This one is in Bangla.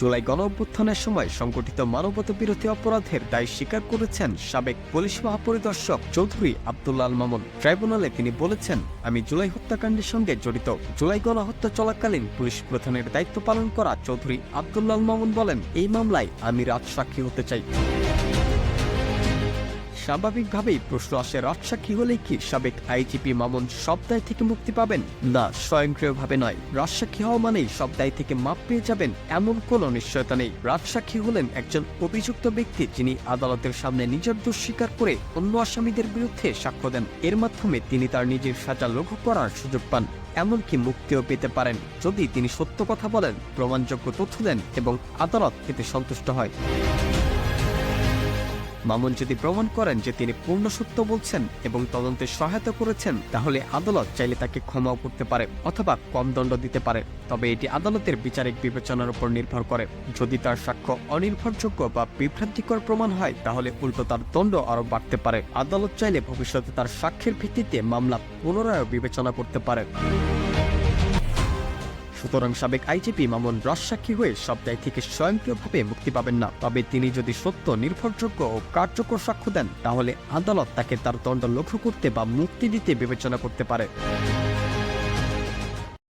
জুলাই গণ অভ্যুত্থানের সময় সংগঠিত মানবতা বিরোধী অপরাধের দায় স্বীকার করেছেন সাবেক পুলিশ মহাপরিদর্শক চৌধুরী আব্দুল্লাল মামুন। ট্রাইব্যুনালে তিনি বলেছেন, আমি জুলাই হত্যাকাণ্ডের সঙ্গে জড়িত। জুলাই গণহত্যা চলাকালীন পুলিশ প্রধানের দায়িত্ব পালন করা চৌধুরী আব্দুল্লাল মামুন বলেন, এই মামলায় আমি রাত সাক্ষী হতে চাই। স্বাভাবিকভাবেই প্রশ্ন আসে, রাজসাক্ষী হলেই কি? সাবেক আইজিপি মামুন সব দায় থেকে মুক্তি পাবেন? না, স্বয়ংক্রিয়ভাবে নয়। রাজসাক্ষী হওয়া মানেই সব দায় থেকে মাপ পেয়ে যাবেন এমন কোনো নিশ্চয়তা নেই। রাজসাক্ষী হলেন একজন অভিযুক্ত ব্যক্তি যিনি আদালতের সামনে নিজের দোষ স্বীকার করে অন্য আসামিদের বিরুদ্ধে সাক্ষ্য দেন। এর মাধ্যমে তিনি তার নিজের সাজা লঘু করার সুযোগ পান, এমনকি মুক্তিও পেতে পারেন। যদি তিনি সত্য কথা বলেন, প্রমাণযোগ্য তথ্য দেন এবং আদালত এতে সন্তুষ্ট হয়। মামুন যদি প্রমাণ করেন যে তিনি পূর্ণ সত্য বলছেন এবং তদন্তে সহায়তা করেছেন, তাহলে আদালত চাইলে তাকে ক্ষমাও করতে পারে অথবা কম দণ্ড দিতে পারে। তবে এটি আদালতের বিচারিক বিবেচনার উপর নির্ভর করে। যদি তার সাক্ষ্য অনির্ভরযোগ্য বা বিভ্রান্তিকর প্রমাণ হয়, তাহলে উল্টো তার দণ্ড আরও বাড়তে পারে। আদালত চাইলে ভবিষ্যতে তার সাক্ষ্যের ভিত্তিতে মামলা পুনরায় বিবেচনা করতে পারে। সুতরাং সাবেক আইজিপি মামুন রাজসাক্ষী হয়ে সব দায় থেকে স্বয়ংক্রিয়ভাবে মুক্তি পাবেন না। তবে তিনি যদি সত্য, নির্ভরযোগ্য ও কার্যকর সাক্ষ্য দেন, তাহলে আদালত তাকে তার দণ্ড লক্ষ্য করতে বা মুক্তি দিতে বিবেচনা করতে পারে।